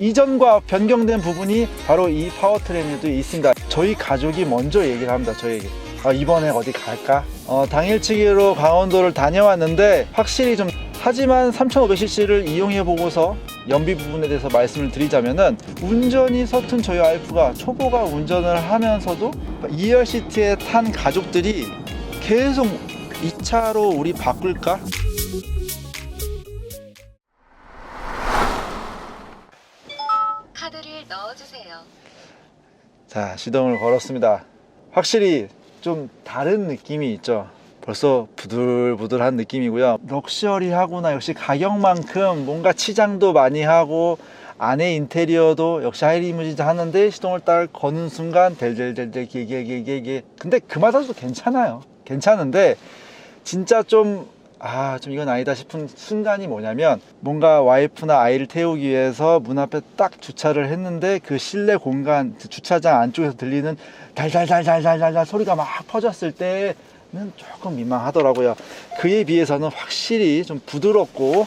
이전과 변경된 부분이 바로 이 파워트레인에도 있습니다. 저희 가족이 먼저 얘기를 합니다. 저에게. 아, 이번에 어디 갈까? 어, 당일치기로 강원도를 다녀왔는데 확실히 좀 하지만 3500cc를 이용해 보고서 연비 부분에 대해서 말씀을 드리자면은 운전이 서툰 저희 와이프가 초보가 운전을 하면서도 2열 시트에 탄 가족들이 계속 이 차로 우리 바꿀까? 자, 시동을 걸었습니다. 확실히 좀 다른 느낌이 있죠. 벌써 부들부들한 느낌이고요. 럭셔리하구나. 역시 가격만큼 뭔가 치장도 많이 하고 안에 인테리어도 역시 하이리무진 하는데 시동을 딱 거는 순간 델델델델 게게게게게 근데 그마다도 괜찮아요. 괜찮은데 진짜 좀 아, 좀 이건 아니다 싶은 순간이 뭐냐면 뭔가 와이프나 아이를 태우기 위해서 문 앞에 딱 주차를 했는데 그 실내 공간 그 주차장 안쪽에서 들리는 달달달달달달 소리가 막 퍼졌을 때는 조금 민망하더라고요. 그에 비해서는 확실히 좀 부드럽고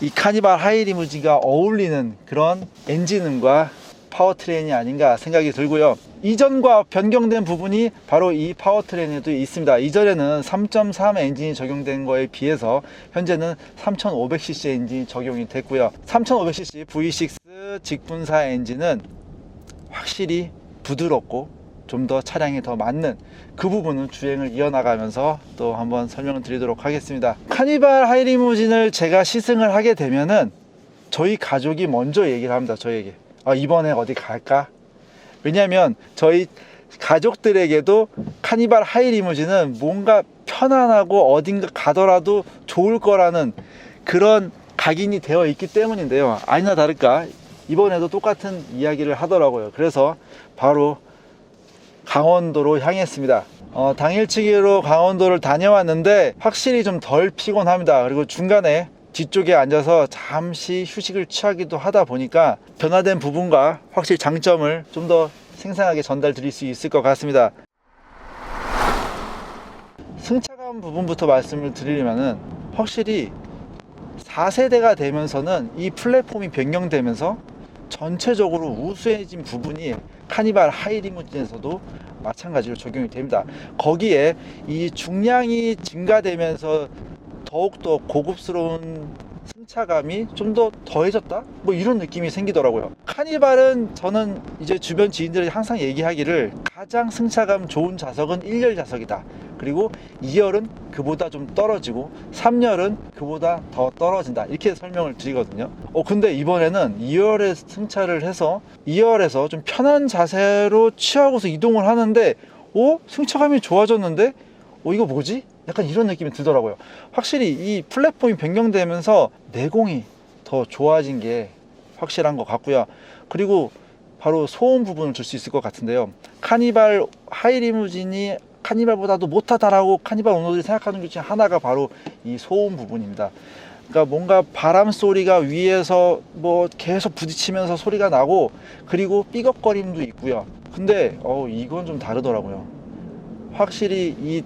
이 카니발 하이리무진과 어울리는 그런 엔진음과 파워트레인이 아닌가 생각이 들고요. 이전과 변경된 부분이 바로 이 파워트레인에도 있습니다. 이전에는 3.3 엔진이 적용된 거에 비해서 현재는 3500cc 엔진이 적용이 됐고요. 3500cc V6 직분사 엔진은 확실히 부드럽고 좀더 차량에 더 맞는 그 부분은 주행을 이어나가면서 또 한번 설명을 드리도록 하겠습니다. 카니발 하이리무진을 제가 시승을 하게 되면은 저희 가족이 먼저 얘기를 합니다. 저에게. 아, 이번에 어디 갈까? 왜냐면 저희 가족들에게도 카니발 하이 리무진은 뭔가 편안하고 어딘가 가더라도 좋을 거라는 그런 각인이 되어 있기 때문인데요. 아니나 다를까 이번에도 똑같은 이야기를 하더라고요. 그래서 바로 강원도로 향했습니다. 어, 당일치기로 강원도를 다녀왔는데 확실히 좀 덜 피곤합니다. 그리고 중간에 뒤쪽에 앉아서 잠시 휴식을 취하기도 하다 보니까 변화된 부분과 확실히 장점을 좀 더 생생하게 전달 드릴 수 있을 것 같습니다. 승차감 부분부터 말씀을 드리려면은 확실히 4세대가 되면서는 이 플랫폼이 변경되면서 전체적으로 우수해진 부분이 카니발 하이리무진에서도 마찬가지로 적용이 됩니다. 거기에 이 중량이 증가되면서 더욱더 고급스러운 승차감이 좀 더 더해졌다? 뭐 이런 느낌이 생기더라고요. 카니발은 저는 이제 주변 지인들이 항상 얘기하기를 가장 승차감 좋은 좌석은 1열 좌석이다. 그리고 2열은 그보다 좀 떨어지고 3열은 그보다 더 떨어진다. 이렇게 설명을 드리거든요. 어, 근데 이번에는 2열에 승차를 해서 2열에서 좀 편한 자세로 취하고서 이동을 하는데 어? 승차감이 좋아졌는데? 어, 이거 뭐지? 약간 이런 느낌이 들더라고요. 확실히 이 플랫폼이 변경되면서 내공이 더 좋아진 게 확실한 것 같고요. 그리고 바로 소음 부분을 줄 수 있을 것 같은데요. 카니발 하이리무진이 카니발보다도 못하다라고 카니발 오너들이 생각하는 것 중에 하나가 바로 이 소음 부분입니다. 그러니까 뭔가 바람 소리가 위에서 뭐 계속 부딪히면서 소리가 나고 그리고 삐걱거림도 있고요. 근데 어 이건 좀 다르더라고요. 확실히 이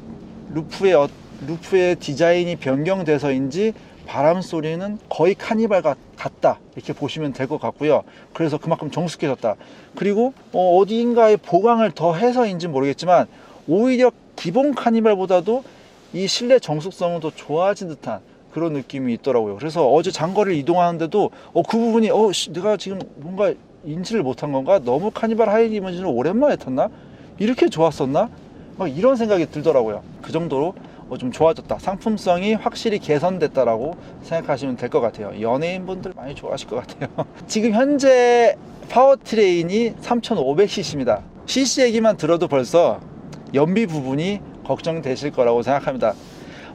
루프의 어- 루프의 디자인이 변경돼서인지 바람 소리는 거의 카니발 같- 같다 이렇게 보시면 될 것 같고요. 그래서 그만큼 정숙해졌다. 그리고 어, 어디인가에 보강을 더 해서인지 모르겠지만 오히려 기본 카니발보다도 이 실내 정숙성은 더 좋아진 듯한 그런 느낌이 있더라고요. 그래서 어제 장거리를 이동하는데도 어, 그 부분이 어, 씨, 내가 지금 뭔가 인지를 못한 건가? 너무 카니발 하이리무진을 오랜만에 탔나? 이렇게 좋았었나? 막 이런 생각이 들더라고요. 그 정도로 어, 좀 좋아졌다. 상품성이 확실히 개선됐다라고 생각하시면 될 것 같아요. 연예인분들 많이 좋아하실 것 같아요. 지금 현재 파워트레인이 3500cc입니다. cc 얘기만 들어도 벌써 연비 부분이 걱정되실 거라고 생각합니다.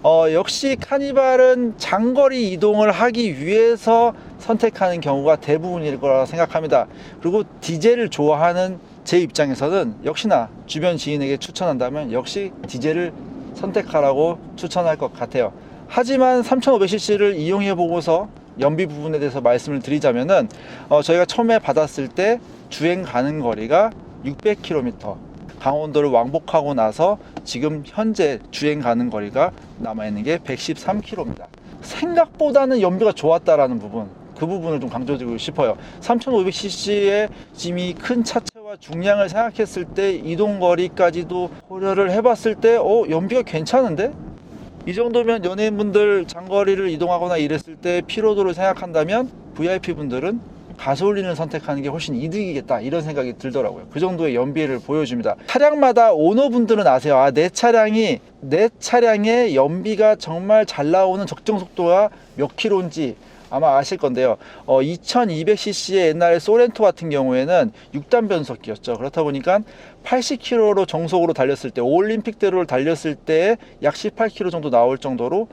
어, 역시 카니발은 장거리 이동을 하기 위해서 선택하는 경우가 대부분일 거라고 생각합니다. 그리고 디젤을 좋아하는 제 입장에서는 역시나 주변 지인에게 추천한다면 역시 디젤을 선택하라고 추천할 것 같아요. 하지만 3500cc를 이용해 보고서 연비 부분에 대해서 말씀을 드리자면은 어, 저희가 처음에 받았을 때 주행 가는 거리가 600km. 강원도를 왕복하고 나서 지금 현재 주행 가는 거리가 남아 있는 게 113km입니다. 생각보다는 연비가 좋았다라는 부분. 그 부분을 좀 강조드리고 싶어요. 3500cc의 지금 이큰 차 체와 중량을 생각했을 때 이동 거리까지도 고려를 해봤을 때, 어, 연비가 괜찮은데? 이 정도면 연예인분들 장거리를 이동하거나 이랬을 때 피로도를 생각한다면 VIP 분들은 가솔린을 선택하는 게 훨씬 이득이겠다 이런 생각이 들더라고요. 그 정도의 연비를 보여줍니다. 차량마다 오너분들은 아세요. 아, 내 차량이 내 차량의 연비가 정말 잘 나오는 적정 속도가 몇 킬로인지 아마 아실 건데요. 어, 2200cc의 옛날에 소렌토 같은 경우에는 6단 변속기였죠. 그렇다 보니까 80km로 정속으로 달렸을 때 올림픽대로를 달렸을 때 약 18km 정도 나올 정도로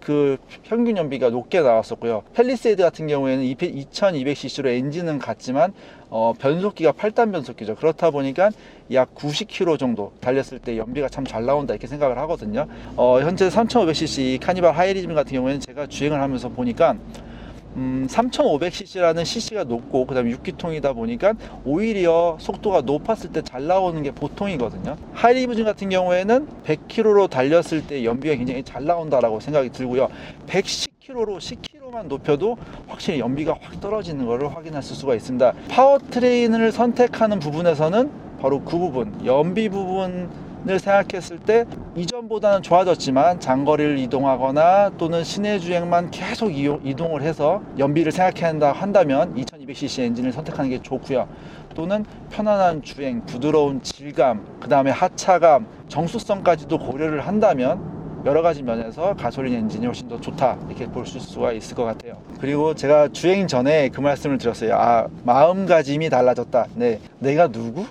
그 평균 연비가 높게 나왔었고요. 펠리세이드 같은 경우에는 2200cc로 엔진은 같지만 어, 변속기가 8단 변속기죠. 그렇다 보니까 약 90km 정도 달렸을 때 연비가 참 잘 나온다 이렇게 생각을 하거든요. 어, 현재 3500cc 카니발 하이리즘 같은 경우에는 제가 주행을 하면서 보니까 음, 3500cc라는 cc가 높고 그 다음에 6기통이다 보니까 오히려 속도가 높았을 때 잘 나오는 게 보통이거든요. 하이리무진 같은 경우에는 100km로 달렸을 때 연비가 굉장히 잘 나온다라고 생각이 들고요. 110km로 10km만 높여도 확실히 연비가 확 떨어지는 것을 확인하실 수가 있습니다. 파워트레인을 선택하는 부분에서는 바로 그 부분, 연비 부분 을 생각했을 때 이전보다는 좋아졌지만 장거리를 이동하거나 또는 시내 주행만 계속 이동을 해서 연비를 생각한다 한다면 2200cc 엔진을 선택하는 게 좋고요. 또는 편안한 주행, 부드러운 질감, 그 다음에 하차감, 정수성까지도 고려를 한다면 여러 가지 면에서 가솔린 엔진이 훨씬 더 좋다 이렇게 볼 수가 있을 것 같아요. 그리고 제가 주행 전에 그 말씀을 드렸어요. 아 마음가짐이 달라졌다. 네, 내가 누구?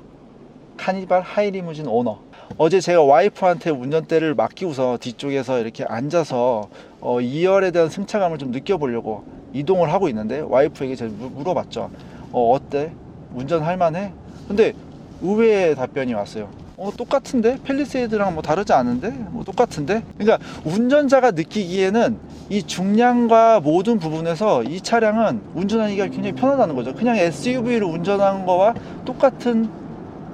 카니발 하이리무진 오너. 어제 제가 와이프한테 운전대를 맡기고서 뒤쪽에서 이렇게 앉아서 어, 2열에 대한 승차감을 좀 느껴보려고 이동을 하고 있는데 와이프에게 제가 물- 물어봤죠. 어, 어때? 운전할 만해? 근데 의외의 답변이 왔어요. 어, 똑같은데? 펠리세이드랑 뭐 다르지 않은데? 뭐 똑같은데? 그러니까 운전자가 느끼기에는 이 중량과 모든 부분에서 이 차량은 운전하기가 굉장히 편하다는 거죠. 그냥 SUV를 운전한 거와 똑같은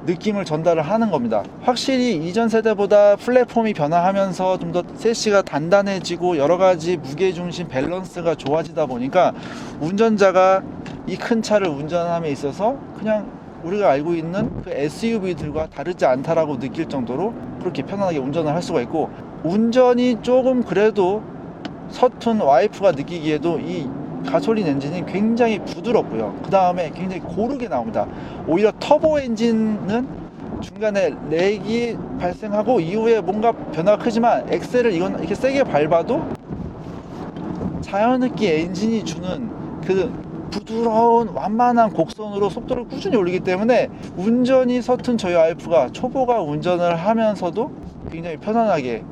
느낌을 전달을 하는 겁니다. 확실히 이전 세대보다 플랫폼이 변화하면서 좀 더 세시가 단단해지고 여러 가지 무게 중심 밸런스가 좋아지다 보니까 운전자가 이 큰 차를 운전함에 있어서 그냥 우리가 알고 있는 그 SUV들과 다르지 않다라고 느낄 정도로 그렇게 편안하게 운전을 할 수가 있고 운전이 조금 그래도 서툰 와이프가 느끼기에도 이 가솔린 엔진이 굉장히 부드럽고요. 그 다음에 굉장히 고르게 나옵니다. 오히려 터보 엔진은 중간에 렉이 발생하고 이후에 뭔가 변화가 크지만 엑셀을 이건 이렇게 세게 밟아도 자연흡기 엔진이 주는 그 부드러운 완만한 곡선으로 속도를 꾸준히 올리기 때문에 운전이 서툰 저희 와이프가 초보가 운전을 하면서도 굉장히 편안하게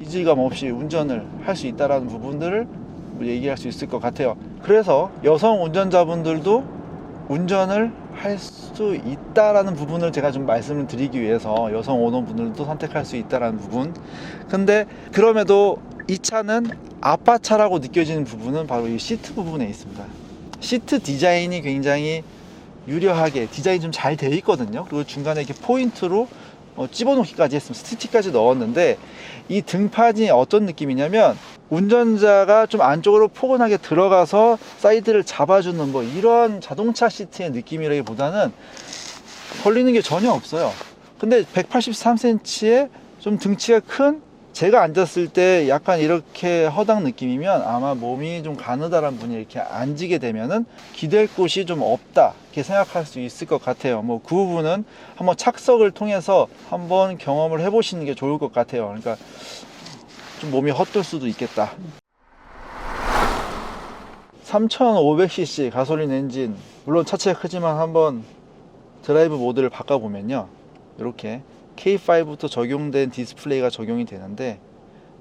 이질감 없이 운전을 할 수 있다라는 부분들을 뭐 얘기할 수 있을 것 같아요. 그래서 여성 운전자분들도 운전을 할 수 있다라는 부분을 제가 좀 말씀을 드리기 위해서 여성 오너분들도 선택할 수 있다라는 부분. 근데 그럼에도 이 차는 아빠 차라고 느껴지는 부분은 바로 이 시트 부분에 있습니다. 시트 디자인이 굉장히 유려하게 디자인이 좀잘 되어 있거든요. 그리고 중간에 이렇게 포인트로 어, 집어넣기까지 했습니다. 스티치까지 넣었는데 이 등판이 어떤 느낌이냐면 운전자가 좀 안쪽으로 포근하게 들어가서 사이드를 잡아주는 뭐 이런 자동차 시트의 느낌이라기보다는 걸리는 게 전혀 없어요. 근데 183cm에 좀 등치가 큰 제가 앉았을 때 약간 이렇게 허당 느낌이면 아마 몸이 좀 가느다란 분이 이렇게 앉게 되면은 기댈 곳이 좀 없다 이렇게 생각할 수 있을 것 같아요. 뭐 그 부분은 한번 착석을 통해서 한번 경험을 해 보시는 게 좋을 것 같아요. 그러니까 좀 몸이 헛돌 수도 있겠다. 3500cc 가솔린 엔진 물론 차체가 크지만 한번 드라이브 모드를 바꿔보면요 이렇게 K5부터 적용된 디스플레이가 적용이 되는데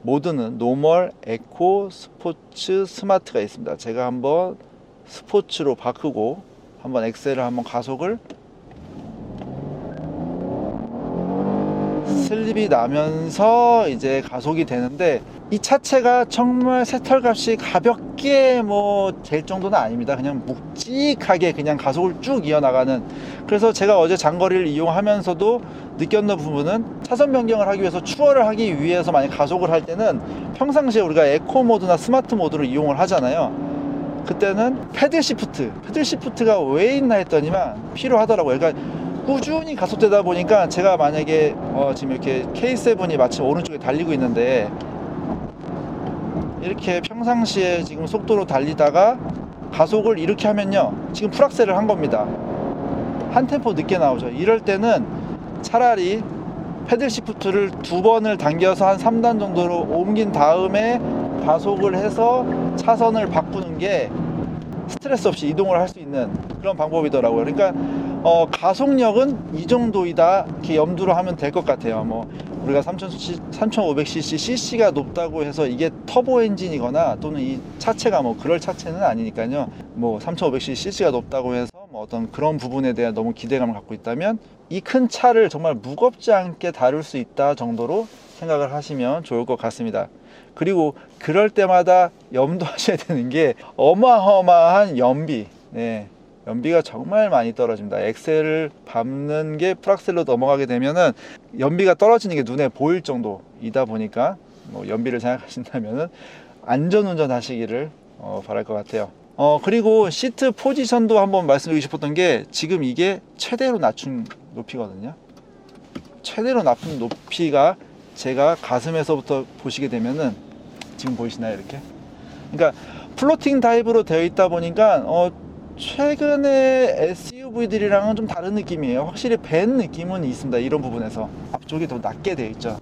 모드는 노멀, 에코, 스포츠, 스마트가 있습니다 제가 한번 스포츠로 바꾸고 한번 엑셀을 한번 가속을 슬립이 나면서 이제 가속이 되는데 이 차체가 정말 새털값이 가볍게 뭐 될 정도는 아닙니다. 그냥 묵직하게 그냥 가속을 쭉 이어나가는 그래서 제가 어제 장거리를 이용하면서도 느꼈는 부분은 차선 변경을 하기 위해서 추월을 하기 위해서 만약 가속을 할 때는 평상시에 우리가 에코 모드나 스마트 모드를 이용을 하잖아요. 그때는 패들 시프트, 패들 시프트가 왜 있나 했더니만 필요하더라고요. 그러니까 꾸준히 가속되다 보니까 제가 만약에 어 지금 이렇게 K7이 마침 오른쪽에 달리고 있는데 이렇게 평상시에 지금 속도로 달리다가 가속을 이렇게 하면요. 지금 풀악셀을 한 겁니다. 한 템포 늦게 나오죠. 이럴 때는 차라리 패들 시프트를 두 번을 당겨서 한 3단 정도로 옮긴 다음에 가속을 해서 차선을 바꾸는 게 스트레스 없이 이동을 할 수 있는 그런 방법이더라고요. 그러니까 어, 가속력은 이 정도이다 이렇게 염두로 하면 될 것 같아요. 뭐 우리가 3500cc cc가 높다고 해서 이게 터보 엔진이거나 또는 이 차체가 뭐 그럴 차체는 아니니까요. 뭐 3500cc cc가 높다고 해서 뭐 어떤 그런 부분에 대한 너무 기대감을 갖고 있다면 이 큰 차를 정말 무겁지 않게 다룰 수 있다 정도로 생각을 하시면 좋을 것 같습니다. 그리고 그럴 때마다 염두하셔야 되는 게 어마어마한 연비. 네. 연비가 정말 많이 떨어집니다. 엑셀을 밟는 게 프락셀로 넘어가게 되면은 연비가 떨어지는 게 눈에 보일 정도이다 보니까 뭐 연비를 생각하신다면은 안전 운전 하시기를 어, 바랄 것 같아요. 어 그리고 시트 포지션도 한번 말씀드리고 싶었던 게 지금 이게 최대로 낮춘 높이거든요. 최대로 낮춘 높이가 제가 가슴에서부터 보시게 되면은 지금 보이시나요 이렇게? 그러니까 플로팅 타입으로 되어 있다 보니까 어 최근에 SUV들이랑은 좀 다른 느낌이에요. 확실히 밴 느낌은 있습니다. 이런 부분에서 앞쪽이 더 낮게 되어 있죠.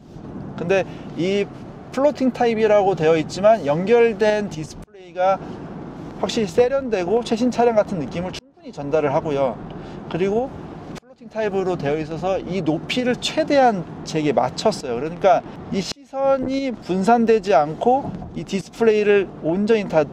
근데 이 플로팅 타입이라고 되어 있지만 연결된 디스플레이가 확실히 세련되고 최신 차량 같은 느낌을 충분히 전달을 하고요. 그리고 플로팅 타입으로 되어 있어서 이 높이를 최대한 제게 맞췄어요. 그러니까 이 시선이 분산되지 않고 이 디스플레이를 온전히 다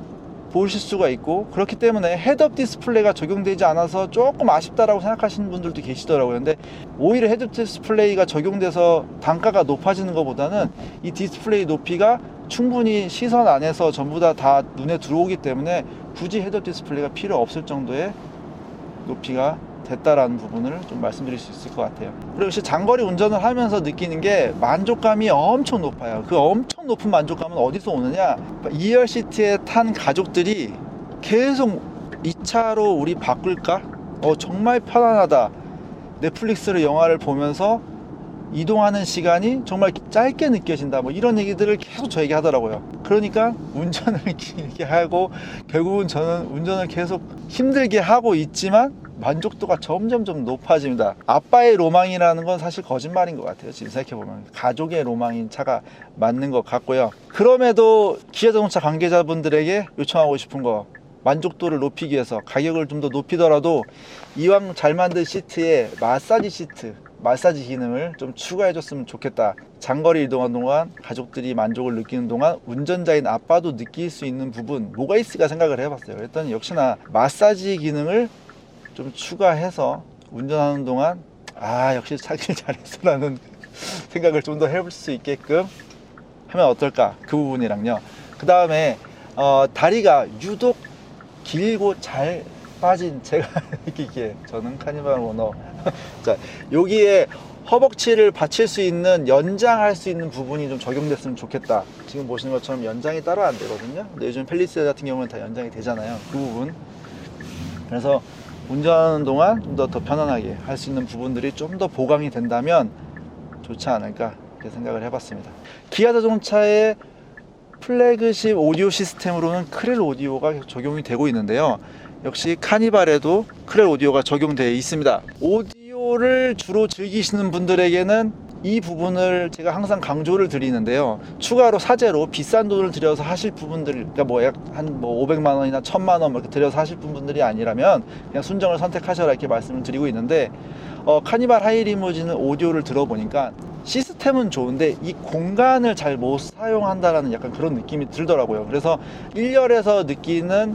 보실 수가 있고 그렇기 때문에 헤드업 디스플레이가 적용되지 않아서 조금 아쉽다라고 생각하시는 분들도 계시더라고요. 근데 오히려 헤드업 디스플레이가 적용돼서 단가가 높아지는 것보다는 이 디스플레이 높이가 충분히 시선 안에서 전부 다 다 눈에 들어오기 때문에 굳이 헤드업 디스플레이가 필요 없을 정도의 높이가 됐다라는 부분을 좀 말씀드릴 수 있을 것 같아요. 그리고 역시 장거리 운전을 하면서 느끼는 게 만족감이 엄청 높아요. 그 엄청 높은 만족감은 어디서 오느냐? 2열 시트에 탄 가족들이 계속 이 차로 우리 바꿀까? 어, 정말 편안하다. 넷플릭스로 영화를 보면서 이동하는 시간이 정말 짧게 느껴진다. 뭐 이런 얘기들을 계속 저에게 하더라고요. 그러니까 운전을 길게 하고 결국은 저는 운전을 계속 힘들게 하고 있지만 만족도가 점점 좀 높아집니다. 아빠의 로망이라는 건 사실 거짓말인 것 같아요. 지금 생각해보면. 가족의 로망인 차가 맞는 것 같고요. 그럼에도 기아 자동차 관계자분들에게 요청하고 싶은 거. 만족도를 높이기 위해서 가격을 좀 더 높이더라도 이왕 잘 만든 시트에 마사지 시트, 마사지 기능을 좀 추가해 줬으면 좋겠다. 장거리 이동하는 동안 가족들이 만족을 느끼는 동안 운전자인 아빠도 느낄 수 있는 부분 뭐가 있을까 생각을 해봤어요. 그랬더니 역시나 마사지 기능을 좀 추가해서 운전하는 동안 아 역시 차길 잘했어라는 생각을 좀 더 해볼 수 있게끔 하면 어떨까? 그 부분이랑요. 그 다음에 어, 다리가 유독 길고 잘 빠진 제가 느끼기에 저는 카니발 오너. 자 여기에 허벅지를 받칠 수 있는 연장할 수 있는 부분이 좀 적용됐으면 좋겠다. 지금 보시는 것처럼 연장이 따로 안 되거든요. 근데 요즘 펠리스 같은 경우는 다 연장이 되잖아요. 그 부분. 그래서 운전하는 동안 좀 더 더 편안하게 할 수 있는 부분들이 좀 더 보강이 된다면 좋지 않을까 이렇게 생각을 해봤습니다. 기아 자동차의 플래그십 오디오 시스템으로는 크렐 오디오가 적용이 되고 있는데요. 역시 카니발에도 크렐 오디오가 적용되어 있습니다. 오디오를 주로 즐기시는 분들에게는 이 부분을 제가 항상 강조를 드리는데요. 추가로 사제로 비싼 돈을 들여서 하실 부분들, 그러니까 뭐 약한뭐 500만 원이나 1000만 원 이렇게 들여서 하실 분들이 아니라면 그냥 순정을 선택하셔라 이렇게 말씀을 드리고 있는데 어, 카니발 하이리무진은 오디오를 들어보니까 시스템은 좋은데 이 공간을 잘 못 사용한다라는 약간 그런 느낌이 들더라고요. 그래서 1열에서 느끼는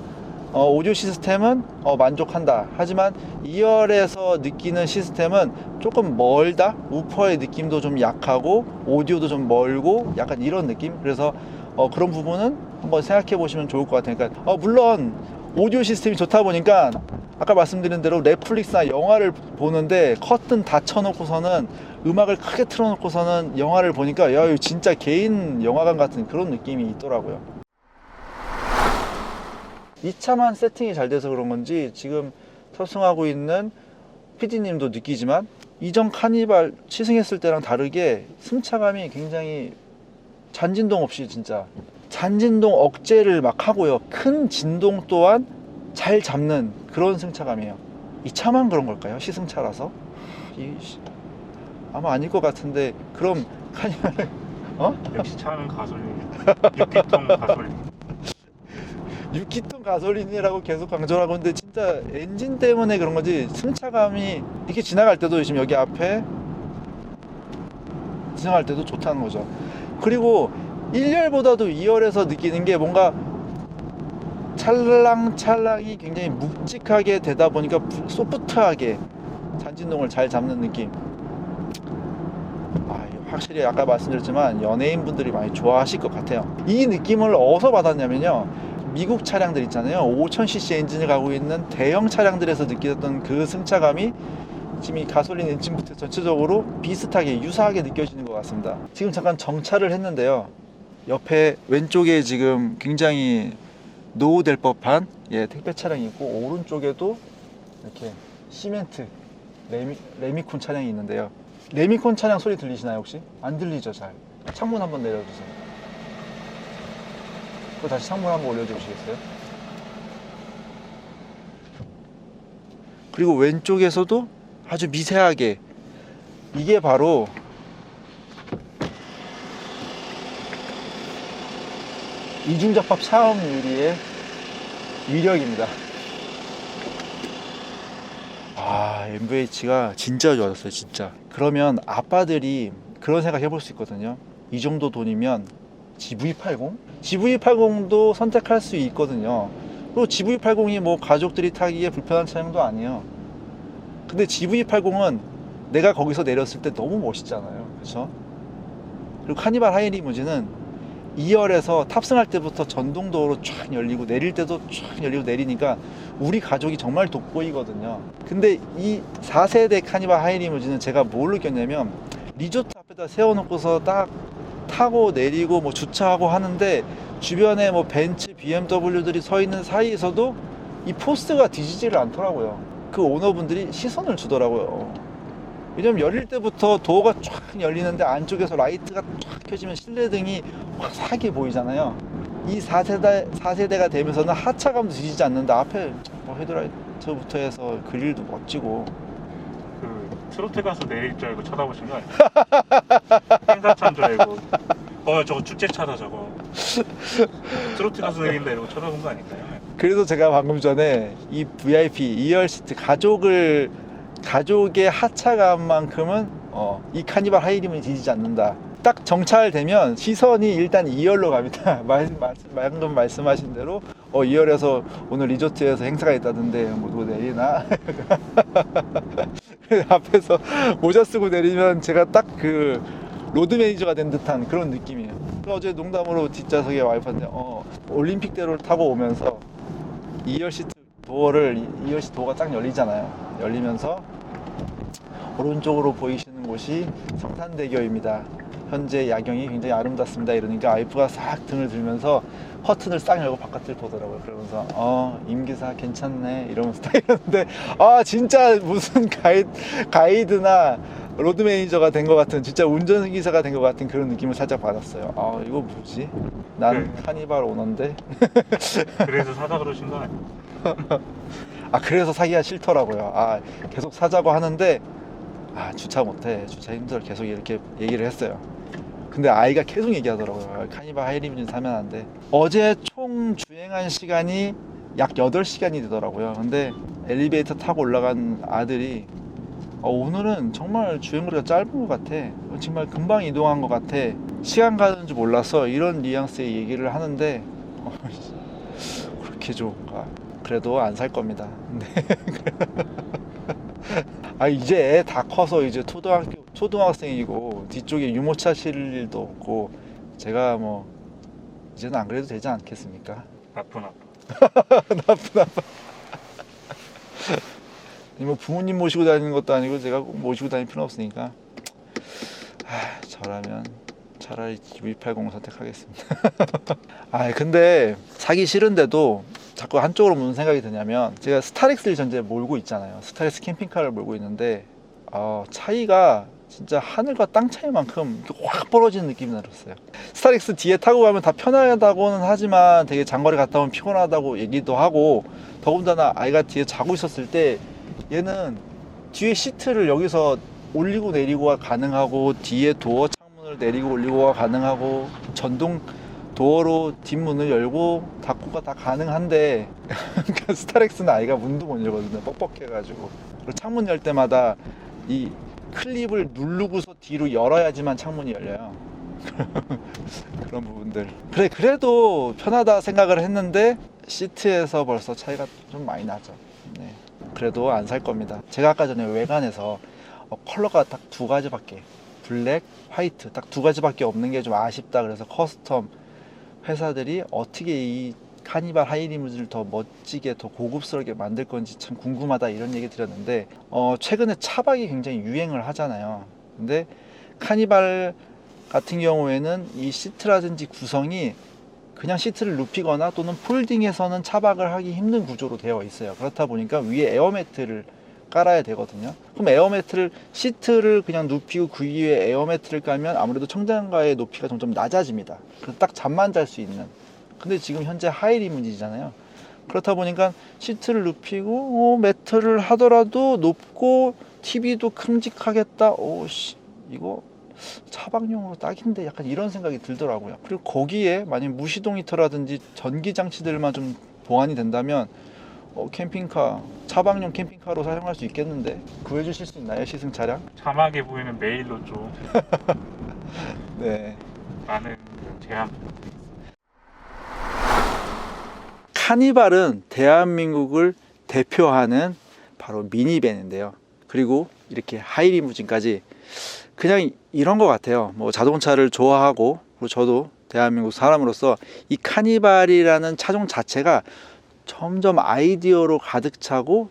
어, 오디오 시스템은 어, 만족한다. 하지만 2열에서 느끼는 시스템은 조금 멀다. 우퍼의 느낌도 좀 약하고 오디오도 좀 멀고 약간 이런 느낌. 그래서 어, 그런 부분은 한번 생각해 보시면 좋을 것 같아요. 그러니까 어, 물론 오디오 시스템이 좋다 보니까 아까 말씀드린 대로 넷플릭스나 영화를 보는데 커튼 다 쳐놓고서는 음악을 크게 틀어놓고서는 영화를 보니까 야 이거 진짜 개인 영화관 같은 그런 느낌이 있더라고요. 이 차만 세팅이 잘 돼서 그런 건지 지금 탑승하고 있는 PD님도 느끼지만 이전 카니발 시승했을 때랑 다르게 승차감이 굉장히 잔진동 없이 진짜 잔진동 억제를 막 하고요. 큰 진동 또한 잘 잡는 그런 승차감이에요. 이 차만 그런 걸까요? 시승차라서? 아마 아닐 것 같은데 그럼 카니발 어? 역시 차는 가솔린이다. 6기통 가솔린. 6기통 가솔린이라고 계속 강조를 하고 있는데 진짜 엔진 때문에 그런 거지? 승차감이 이렇게 지나갈 때도 지금 여기 앞에 지나갈 때도 좋다는 거죠. 그리고 1열보다도 2열에서 느끼는 게 뭔가 찰랑찰랑이 굉장히 묵직하게 되다 보니까 부- 소프트하게 잔진동을 잘 잡는 느낌. 아, 확실히 아까 말씀드렸지만 연예인분들이 많이 좋아하실 것 같아요. 이 느낌을 어디서 받았냐면요 미국 차량들 있잖아요. 5000cc 엔진을 가고 있는 대형 차량들에서 느꼈던 그 승차감이 지금 이 가솔린 엔진부터 전체적으로 비슷하게 유사하게 느껴지는 것 같습니다. 지금 잠깐 정차를 했는데요. 옆에 왼쪽에 지금 굉장히 노후될 법한 예, 택배 차량이 있고 오른쪽에도 이렇게 시멘트 레미, 레미콘 차량이 있는데요. 레미콘 차량 소리 들리시나요 혹시? 안 들리죠 잘. 창문 한번 내려주세요 또 다시 창문 한번 올려주시겠어요? 그리고 왼쪽에서도 아주 미세하게 이게 바로 이중접합 차음 유리의 위력입니다. 아, MVH가 진짜 좋아졌어요, 진짜. 그러면 아빠들이 그런 생각 해볼 수 있거든요. 이 정도 돈이면 GV80? GV80도 선택할 수 있거든요. 그리고 GV80이 뭐 가족들이 타기에 불편한 차량도 아니에요. 근데 GV80은 내가 거기서 내렸을 때 너무 멋있잖아요. 그렇죠? 그리고 카니발 하이리무진은 2열에서 탑승할 때부터 전동도로 쫙 열리고 내릴 때도 쫙 열리고 내리니까 우리 가족이 정말 돋보이거든요. 근데 이 4세대 카니발 하이리무진은 제가 뭘 느꼈냐면 리조트 앞에다 세워놓고서 딱 타고 내리고 뭐 주차하고 하는데 주변에 뭐 벤츠, BMW들이 서 있는 사이에서도 이 포스가 뒤지지를 않더라고요. 그 오너분들이 시선을 주더라고요. 왜냐면 열릴 때부터 도어가 쫙 열리는데 안쪽에서 라이트가 쫙 켜지면 실내등이 화사하게 보이잖아요. 이 4세대, 4세대가 되면서는 하차감도 뒤지지 않는다. 앞에 뭐 헤드라이트부터 해서 그릴도 멋지고 그 트로트 가서 내릴 줄 알고 쳐다보신 거 아니에요? 행사차인 줄 알고. 어 저거 축제차다 저거. 트로트 가서 내린다 이러고 쳐다본 거 아닐까요? 그래서 제가 방금 전에 이 VIP 2열 시트 가족을 가족의 하차감만큼은 어, 이 카니발 하이림은 뒤지지 않는다. 딱 정찰되면 시선이 일단 2열로 갑니다. 방금 말씀하신 대로 어, 2열에서 오늘 리조트에서 행사가 있다던데 뭐 내리나? 앞에서 모자 쓰고 내리면 제가 딱 그 로드 매니저가 된 듯한 그런 느낌이에요. 어제 농담으로 뒷좌석에 와이프한테 어, 올림픽대로를 타고 오면서 2열 시트 도어를 2열 시트 도어가 딱 열리잖아요. 열리면서 오른쪽으로 보이시는 곳이 성탄대교입니다. 현재 야경이 굉장히 아름답습니다. 이러니까 와이프가 싹 등을 들면서 커튼을 싹 열고 바깥을 보더라고요. 그러면서 어 임기사 괜찮네 이러면서 딱 이러는데 아 진짜 무슨 가이드 가이드나 로드 매니저가 된 것 같은 진짜 운전기사가 된 것 같은 그런 느낌을 살짝 받았어요. 아 이거 뭐지? 나는 네. 카니발 오너인데 그래서 사다 그러신 거 아니에요? 아 그래서 사기가 싫더라고요. 아 계속 사자고 하는데 아 주차 못해 주차 힘들어 계속 이렇게 얘기를 했어요. 근데 아이가 계속 얘기하더라고요. 아, 카니발 하이리무진 사면 안 돼. 어제 총 주행한 시간이 약 8시간이 되더라고요. 근데 엘리베이터 타고 올라간 아들이 어, 오늘은 정말 주행거리가 짧은 것 같아. 어, 정말 금방 이동한 것 같아. 시간 가는 줄 몰라서 이런 뉘앙스의 얘기를 하는데 어, 그렇게 좋은가? 그래도 안 살 겁니다. 네. 아 이제 애다 커서 이제 초등학교 초등학생이고 뒤쪽에 유모차 실을 일도 없고 제가 뭐 이제는 안 그래도 되지 않겠습니까? 나쁜 아빠. 나쁜 아빠. 뭐 부모님 모시고 다니는 것도 아니고 제가 꼭 모시고 다닐 필요 없으니까. 아, 저라면 차라리 V80 선택하겠습니다. 아, 근데 사기 싫은데도 자꾸 한쪽으로 무는 생각이 드냐면 제가 스타렉스를 전제 몰고 있잖아요. 스타렉스 캠핑카를 몰고 있는데 어, 차이가 진짜 하늘과 땅 차이만큼 확 벌어지는 느낌이 들었어요. 스타렉스 뒤에 타고 가면 다 편하다고는 하지만 되게 장거리 갔다 오면 피곤하다고 얘기도 하고 더군다나 아이가 뒤에 자고 있었을 때 얘는 뒤에 시트를 여기서 올리고 내리고가 가능하고 뒤에 도어 창문을 내리고 올리고가 가능하고 전동 도어로 뒷문을 열고 닫고가 다 가능한데 그러니까 스타렉스는 아이가 문도 못 열거든요 뻑뻑해가지고 창문 열 때마다 이 클립을 누르고서 뒤로 열어야지만 창문이 열려요. 그런 부분들. 그래 그래도 편하다 생각을 했는데 시트에서 벌써 차이가 좀 많이 나죠. 네. 그래도 안 살 겁니다. 제가 아까 전에 외관에서 어, 컬러가 딱 두 가지밖에 블랙, 화이트 딱 두 가지밖에 없는 게 좀 아쉽다 그래서 커스텀 회사들이 어떻게 이 카니발 하이리무진을 더 멋지게 더 고급스럽게 만들 건지 참 궁금하다 이런 얘기 드렸는데 어, 최근에 차박이 굉장히 유행을 하잖아요. 근데 카니발 같은 경우에는 이 시트라든지 구성이 그냥 시트를 눕히거나 또는 폴딩해서는 차박을 하기 힘든 구조로 되어 있어요. 그렇다 보니까 위에 에어매트를 깔아야 되거든요. 그럼 에어매트를 시트를 그냥 눕히고 그 위에 에어매트를 깔면 아무래도 청장가의 높이가 점점 낮아집니다. 그래서 딱 잠만 잘 수 있는 근데 지금 현재 하이 리무진이잖아요. 그렇다 보니까 시트를 눕히고 어, 매트를 하더라도 높고 TV도 큼직하겠다. 오씨 이거 차박용으로 딱인데 약간 이런 생각이 들더라고요. 그리고 거기에 만약 무시동 히터라든지 전기 장치들만 좀 보완이 된다면 어, 캠핑카 차박용 캠핑카로 사용할 수 있겠는데? 구해주실 수 있나요 시승 차량? 자막에 보이는 메일로 좀 네. 많은 제안 카니발은 대한민국을 대표하는 바로 미니밴인데요. 그리고 이렇게 하이리무진까지 그냥 이런 것 같아요. 뭐 자동차를 좋아하고 그리고 저도 대한민국 사람으로서 이 카니발이라는 차종 자체가 점점 아이디어로 가득 차고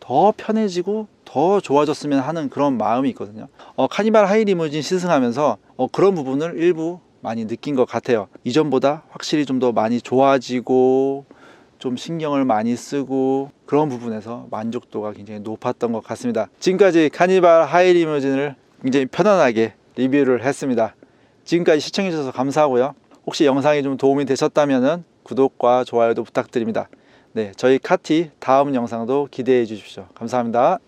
더 편해지고 더 좋아졌으면 하는 그런 마음이 있거든요. 어, 카니발 하이리무진 시승하면서 어, 그런 부분을 일부 많이 느낀 것 같아요. 이전보다 확실히 좀 더 많이 좋아지고 좀 신경을 많이 쓰고 그런 부분에서 만족도가 굉장히 높았던 것 같습니다. 지금까지 카니발 하이리무진을 굉장히 편안하게 리뷰를 했습니다. 지금까지 시청해 주셔서 감사하고요. 혹시 영상이 좀 도움이 되셨다면 구독과 좋아요도 부탁드립니다. 네, 저희 카티 다음 영상도 기대해 주십시오. 감사합니다.